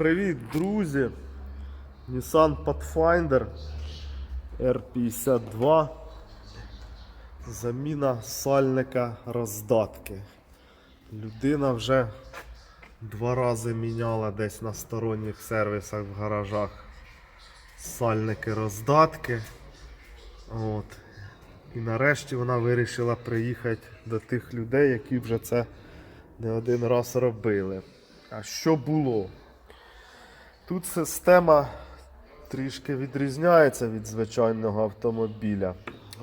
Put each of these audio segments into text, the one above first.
Привіт, друзі! Nissan Pathfinder R52. Заміна сальника роздатки. Людина вже два рази міняла десь на сторонніх сервісах в гаражах сальники роздатки. От. І нарешті вона вирішила приїхати до тих людей, які вже це не один раз робили. А що було? Тут система трішки відрізняється від звичайного автомобіля.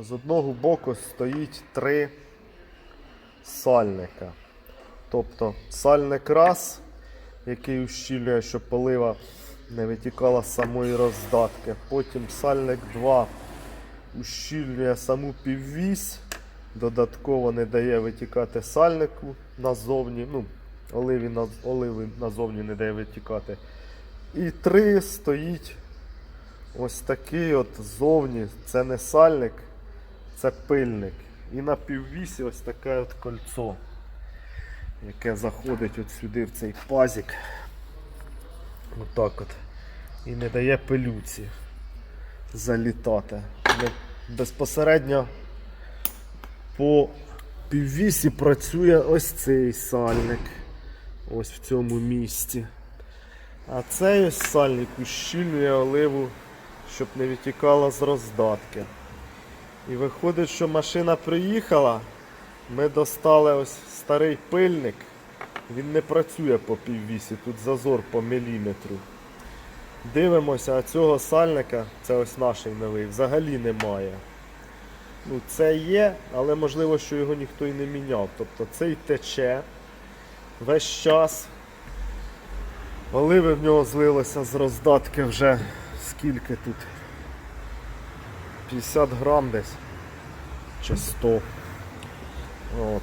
З одного боку стоїть три сальника. Тобто сальник раз, який ущільнює, щоб полива не витікала з самої роздатки. Потім сальник 2 ущільнює саму піввісь, додатково не дає витікати сальнику назовні. Ну, оливі, оливи назовні не дає витікати. І три стоїть ось такий от ззовні. Це не сальник, це пильник. І на піввісі ось таке от кольцо, яке заходить от сюди в цей пазик. Отак от. І не дає пилюці залітати. Безпосередньо по піввісі працює ось цей сальник. Ось в цьому місці. А цей ось сальник ущільнює оливу, щоб не відтікала з роздатки. І виходить, що машина приїхала. Ми достали ось старий пильник. Він не працює по піввісі, тут зазор по міліметру. Дивимося, а цього сальника, це ось наш новий, взагалі немає. Ну, це є, але можливо, що його ніхто і не міняв. Тобто цей тече весь час. Оливи в нього злилося з роздатки вже скільки тут? 50 грам десь. Чи 100. От.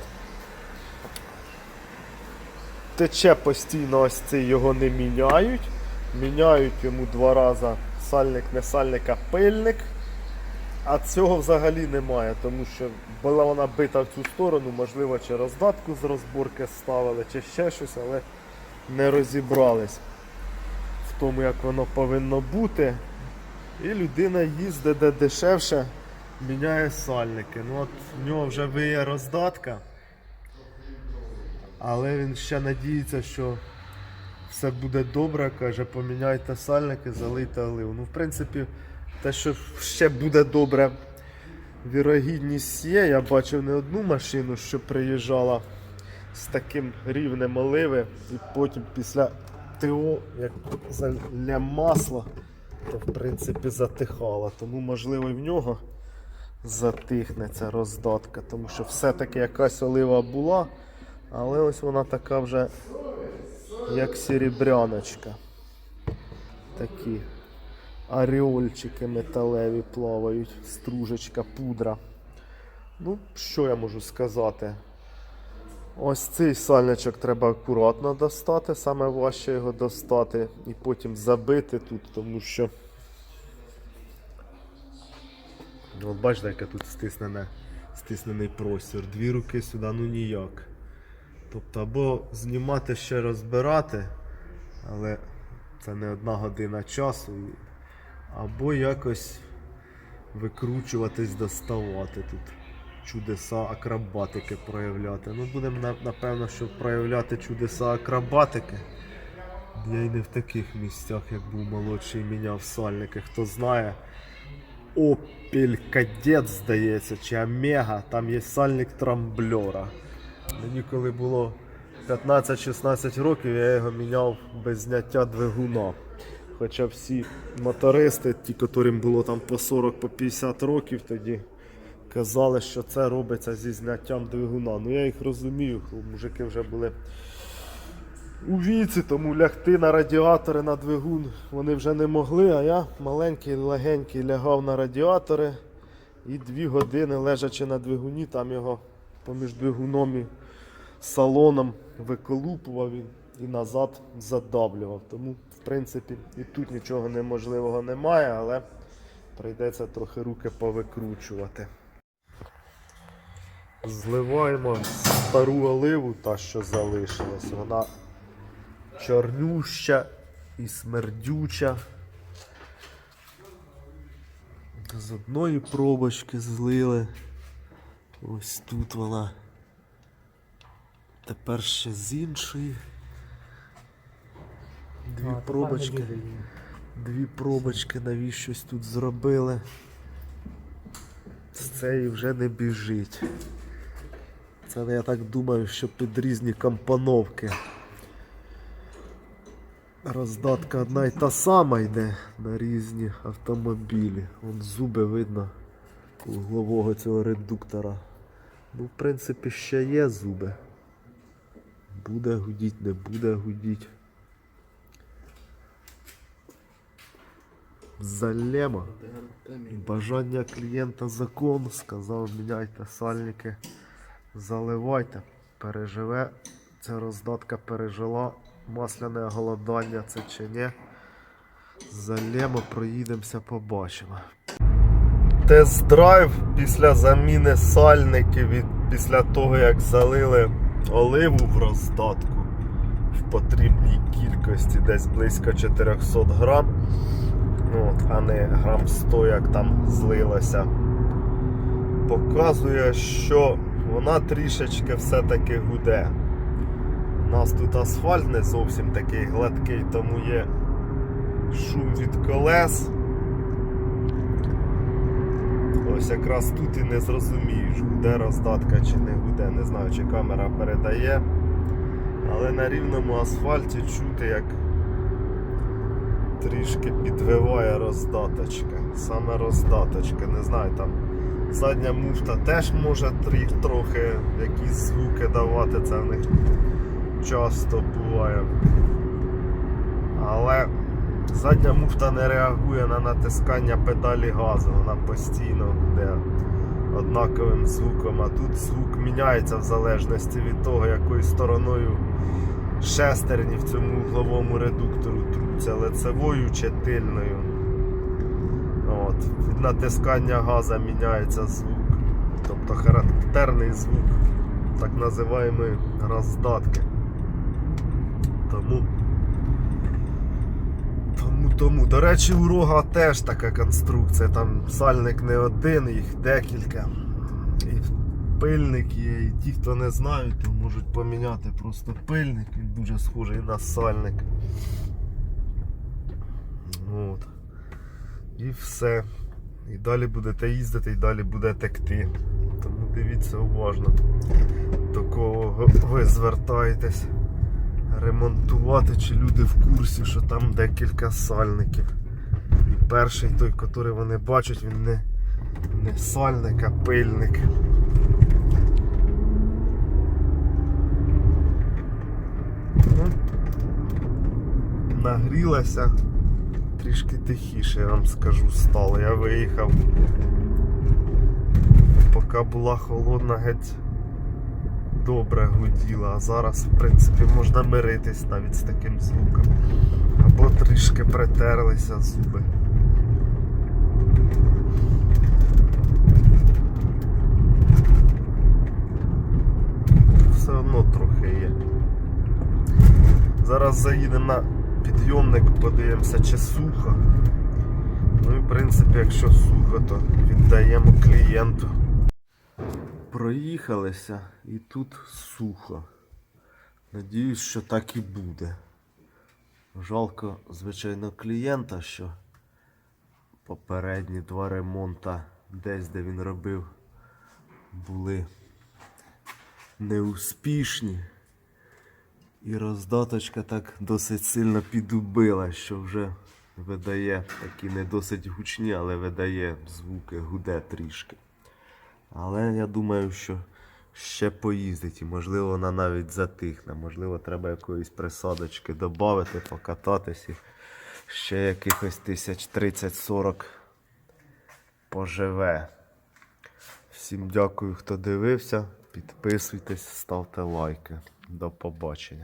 Тече постійно ось цей його не міняють. Міняють йому два рази сальник, не сальник, а пильник. А цього взагалі немає, тому що була вона бита в цю сторону, можливо, чи роздатку з розборки ставили, чи ще щось, але не розібрались в тому, як воно повинно бути. І людина їздить де дешевше, міняє сальники. Ну от в нього вже виє роздатка, але він ще надіється, що все буде добре, каже, поміняйте сальники, залийте оливу. Ну, в принципі, те, що ще буде добре, вірогідність є. Я бачив не одну машину, що приїжджала з таким рівнем оливи, і потім після ТО, як залє масло, то в принципі затихала. Тому можливо і в нього затихне ця роздатка, тому що все-таки якась олива була, але ось вона така вже як серебряночка. Такі аріольчики металеві плавають, стружечка, пудра. Ну, що я можу сказати? Ось цей сальничок треба акуратно достати, саме важче його достати і потім забити тут, тому що. Ну, От бачите, яке тут стиснене, стиснений простір. Дві руки сюди, ну ніяк. Тобто або знімати ще розбирати, але це не одна година часу. Або якось викручуватись, доставати тут. Чудеса акробатики проявляти. Ну, будемо напевно, що проявляти чудеса акробатики. Я й не в таких місцях, як був молодший міняв сальники. Хто знає, Opel Kadett, здається, чи Омега, там є сальник трамблера. Мені коли було 15-16 років, я його міняв без зняття двигуна. Хоча всі мотористи, ті, котрим було там по 40 по 50 років, тоді казали, що це робиться зі зняттям двигуна. Ну я їх розумію, мужики вже були у віці, тому лягти на радіатори на двигун вони вже не могли, а я маленький, легенький лягав на радіатори і дві години лежачи на двигуні, там його поміж двигуном і салоном виколупував він і назад задавлював. Тому, в принципі, і тут нічого неможливого немає, але прийдеться трохи руки повикручувати. Зливаємо стару оливу, та що залишилась. Вона чорнюща і смердюча. З одної пробочки злили. Ось тут вона. Тепер ще з іншої. Дві пробочки. Дві пробочки навіщось тут зробили. З цієї вже не біжить. Це я так думаю, що під різні компоновки. Роздатка одна й та сама йде на різні автомобілі. Вон зуби видно углового цього редуктора. Ну, в принципі, ще є зуби. Буде гудіть, не буде гудіть. Залема. Бажання клієнта закон. Сказав, міняйте сальники, заливайте. Переживе. Ця роздатка пережила масляне голодання, це чи ні. Залємо, проїдемося, побачимо. Тест-драйв після заміни сальників і після того, як залили оливу в роздатку в потрібній кількості, десь близько 400 грам. От, а не грам 100, як там злилося. Показує, що вона трішечки все-таки гуде. У нас тут асфальт не зовсім такий гладкий, тому є шум від колес. Ось якраз тут і не зрозумієш, гуде роздатка чи не гуде. Не знаю, чи камера передає. Але на рівному асфальті чути, як трішки підвиває роздаточка. Саме роздаточка, не знаю там. Задня муфта теж може трохи якісь звуки давати, це в них часто буває. Але задня муфта не реагує на натискання педалі газу, вона постійно буде однаковим звуком, а тут звук міняється в залежності від того, якою стороною шестерні в цьому угловому редуктору труться, лицевою чи тильною. От. Від натискання газа міняється звук. Тобто характерний звук так називаємої роздатки. Тому, тому, тому. До речі, у рога теж така конструкція. Там сальник не один, їх декілька. І пильник є, і ті, хто не знають, то можуть поміняти просто пильник, він дуже схожий на сальник. От. І все. І далі будете їздити, і далі буде текти. Тому дивіться уважно, до кого ви- звертаєтесь ремонтувати, чи люди в курсі, що там декілька сальників. І перший той, який вони бачать, він не, не сальник, а пильник. Ну, Нагрілася трішки тихіше, я вам скажу, стало. Я виїхав. Поки була холодна, геть добре гуділа, а зараз, в принципі, можна миритись навіть з таким звуком. Або трішки притерлися зуби. Все одно трохи є. Зараз заїдемо на підйомник, подивимося, чи сухо. Ну і в принципі, якщо сухо, то віддаємо клієнту. Проїхалися і тут сухо. Надіюсь, що так і буде. Жалко, звичайно, клієнта, що попередні два ремонта десь, де він робив, були неуспішні. І роздаточка так досить сильно підубила, що вже видає такі не досить гучні, але видає звуки, гуде трішки. Але я думаю, що ще поїздить і можливо вона навіть затихне. Можливо, треба якоїсь присадочки додати, покататись і ще якихось тисяч 30-40 поживе. Всім дякую, хто дивився. Підписуйтесь, ставте лайки. До побачення.